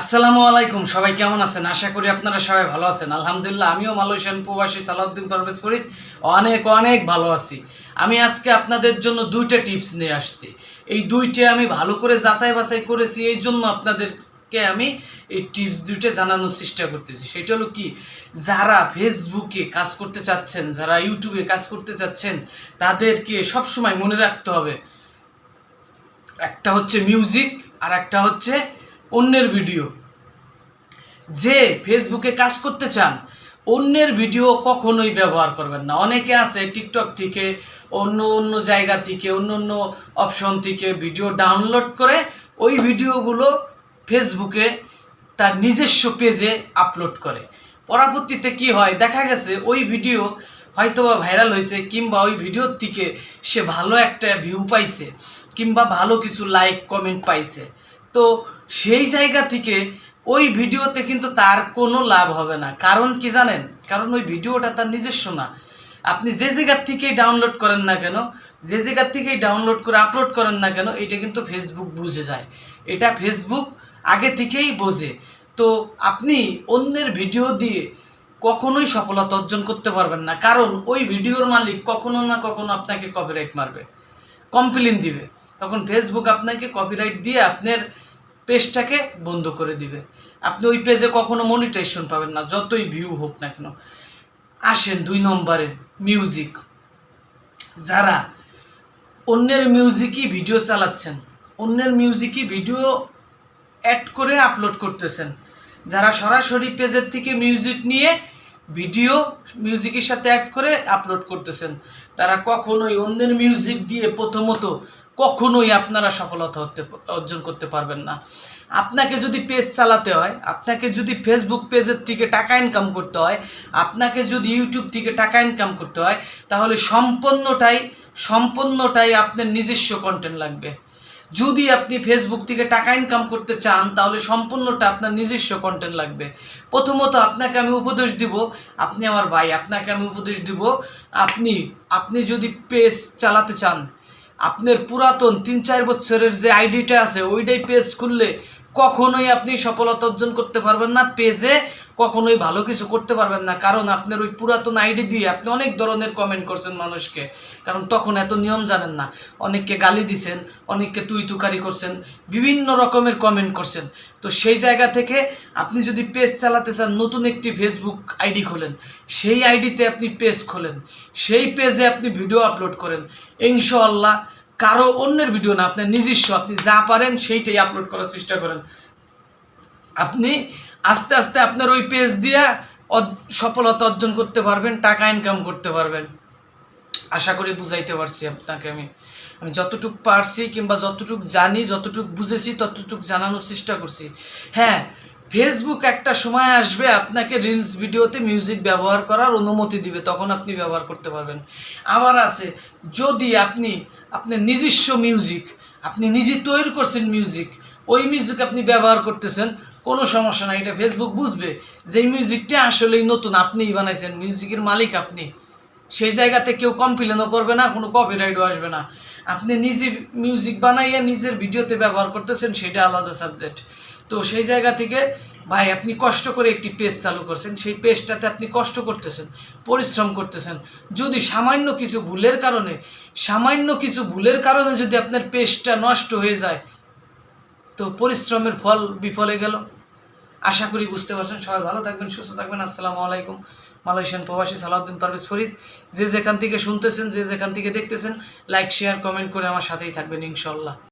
আসসালামু আলাইকুম, সবাই কেমন আছেন? আশা করি আপনারা সবাই ভালো আছেন। আলহামদুলিল্লাহ, আমিও মালয়েশিয়ান প্রবাসী সালাউদ্দিন পারভেজ ফরিদ, অনেক অনেক ভালো আছি। আমি আজকে আপনাদের জন্য দুইটা টিপস নিয়ে আসছি। এই দুইটা আমি ভালো করে যাচাই বাছাই করেছি, এই জন্য আপনাদেরকে আমি এই টিপস দুইটা জানানোর চেষ্টা করতেছি। সেটা হলো কি, যারা ফেসবুকে কাজ করতে চাচ্ছেন, যারা ইউটিউবে কাজ করতে চাচ্ছেন, তাদেরকে সবসময় মনে রাখতে হবে, একটা হচ্ছে মিউজিক আর একটা হচ্ছে অন্যের ভিডিও। যে ফেসবুকে কাজ করতে চান, অন্যের ভিডিও কখনোই ব্যবহার করবেন না। অনেকে আছে টিকটক থেকে, অন্য অন্য জায়গা থেকে, অন্য অন্য অপশন থেকে ভিডিও ডাউনলোড করে ওই ভিডিওগুলো ফেসবুকে তার নিজস্ব পেজে আপলোড করে। পরবর্তীতে কি হয়? দেখা গেছে ওই ভিডিও হয়তো বা ভাইরাল হয়েছে কিংবা ওই ভিডিওর থেকে সে ভালো একটা ভিউ পাইছে কিংবা ভালো কিছু লাইক কমেন্ট পাইছে। তো সেই জায়গা থেকে ওই ভিডিওতে কিন্তু তার কোনো লাভ হবে না। কারণ কি জানেন? কারণ ওই ভিডিওটা তার নিজস্ব না। আপনি যে জায়গার থেকেই ডাউনলোড করেন না কেন, যে জায়গার থেকেই ডাউনলোড করে আপলোড করেন না কেন, এটা কিন্তু ফেসবুক বুঝে যায়। এটা ফেসবুক আগে থেকেই বোঝে। তো আপনি অন্যের ভিডিও দিয়ে কখনোই সফলতা অর্জন করতে পারবেন না। কারণ ওই ভিডিওর মালিক কখনো না কখনো আপনাকে কপিরাইট মারবে। কমপ্লেন দিবে। তখন ফেসবুক আপনাকে কপিরাইট দিয়ে আপনার পেজটাকে বন্ধ করে দিবে। আপনি ওই পেজে কখনো মনিটাইজেশন পাবেন না, যতই ভিউ হোক না কেন। আসেন দুই নম্বরে মিউজিক যারা অন্যের মিউজিকই ভিডিও চালাচ্ছেন, অন্যের মিউজিকই ভিডিও অ্যাড করে আপলোড করতেছেন, যারা সরাসরি পেজের থেকে মিউজিক নিয়ে ভিডিও মিউজিকের সাথে অ্যাড করে আপলোড করতেছেন, তারা কখনোই অন্যের মিউজিক দিয়ে প্রথমত কখনোই আপনারা সফলতা হতে, অর্জন করতে পারবেন না। আপনাকে যদি পেজ চালাতে হয়, আপনাকে যদি ফেসবুক পেজের থেকে টাকা ইনকাম করতে হয়, আপনাকে যদি ইউটিউব থেকে টাকা ইনকাম করতে হয়, তাহলে সম্পূর্ণটাই সম্পূর্ণটাই আপনার নিজস্ব কন্টেন্ট লাগবে। যদি আপনি ফেসবুক থেকে টাকা ইনকাম করতে চান, তাহলে সম্পূর্ণটা আপনার নিজস্ব কন্টেন্ট লাগবে। প্রথমত আপনাকে আমি উপদেশ দিব, আপনি আমার ভাই, আপনাকে আমি উপদেশ দিব, আপনি আপনি যদি পেজ চালাতে চান আপনার পুরাতন তিন চার বছরের যে আইডিটা আছে ওইটাই পেজ খুললে কখনোই আপনি সফলতা অর্জন করতে পারবেন না, পেজে কখনোই ভালো কিছু করতে পারবেন না। কারণ আপনার ওই পুরাতন আইডি দিয়ে আপনি অনেক ধরনের কমেন্ট করছেন মানুষকে। কারণ তখন এত নিয়ম জানেন না। অনেককে গালি দিছেন, অনেককে তুই তুকারি করছেন, বিভিন্ন রকমের কমেন্ট করছেন। তো সেই জায়গা থেকে আপনি যদি পেজ চালাতে চান, নতুন একটি ফেসবুক আইডি খোলেন, সেই আইডিতে আপনি পেজ খোলেন। সেই পেজে আপনি ভিডিও আপলোড করেন। ইনশাআল্লাহ কারও অন্যের ভিডিও না, আপনার নিজস্ব, আপনি যা পারেন সেইটাই আপলোড করার চেষ্টা করেন। আপনি আস্তে আস্তে আপনার ওই পেজ দিয়ে সফলতা অর্জন করতে পারবেন, টাকা ইনকাম করতে পারবেন। আশা করি বুঝাইতে পারছি আপনাকে আমি। আমি যতটুক পারছি কিংবা যতটুক জানি, যতটুক বুঝেছি, ততটুক জানানোর চেষ্টা করছি। হ্যাঁ ফেসবুক একটা সময় আসবে আপনাকে রিলস ভিডিওতে মিউজিক ব্যবহার করার অনুমতি দিবে, তখন আপনি ব্যবহার করতে পারবেন। আবার আছে, যদি আপনি আপনার নিজস্ব মিউজিক আপনি নিজে তৈরি করছেন মিউজিক ওই মিউজিক আপনি ব্যবহার করতেছেন, কোনো সমস্যা নাই, এটা ফেসবুক বুঝবে যে মিউজিকটা আসলেই নতুন, আপনিই বানাইছেন মিউজিকের মালিক আপনি। সেই জায়গাতে কেউ কমপ্লেনও করবে না, কোনো কপিরাইটও আসবে না। আপনি নিজে মিউজিক বানাইয়া নিজের ভিডিওতে ব্যবহার করতেছেন, সেটা আলাদা সাবজেক্ট তো সেই জায়গা থেকে ভাই, আপনি কষ্ট করে একটি পেজ চালু করছেন। সেই পেজটাতে আপনি কষ্ট করতেছেন, পরিশ্রম করতেছেন। যদি সামান্য কিছু ভুলের কারণে, সামান্য কিছু ভুলের কারণে যদি আপনার পেজটা নষ্ট হয়ে যায়, তো পরিশ্রমের ফল বিফলে গেল। আশা করি বুঝতে পারছেন। সবাই ভালো থাকবেন, সুস্থ থাকবেন। আসসালামু আলাইকুম। মালয়েশিয়ান প্রবাসী সালাউদ্দিন পারভেজ ফরিদ। যে যেখান থেকে শুনতেছেন, যে যেখান থেকে দেখতেছেন লাইক শেয়ার কমেন্ট করে আমার সাথেই থাকবেন ইনশাল্লাহ